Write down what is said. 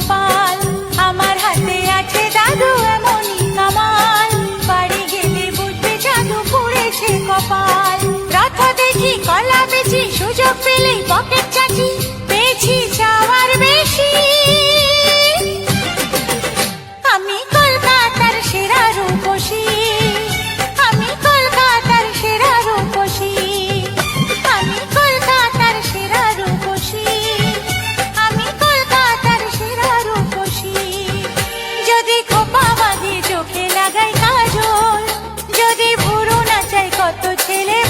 কপাল। আমার হাতে আছে দাদু এমনই কামাল। বাড়ি গেলে বুঝবে জাদু পড়েছে কপাল। রথ দেখি, কলা বেচি, সুযোগ পেলেই পকেট চাচি। கையிலே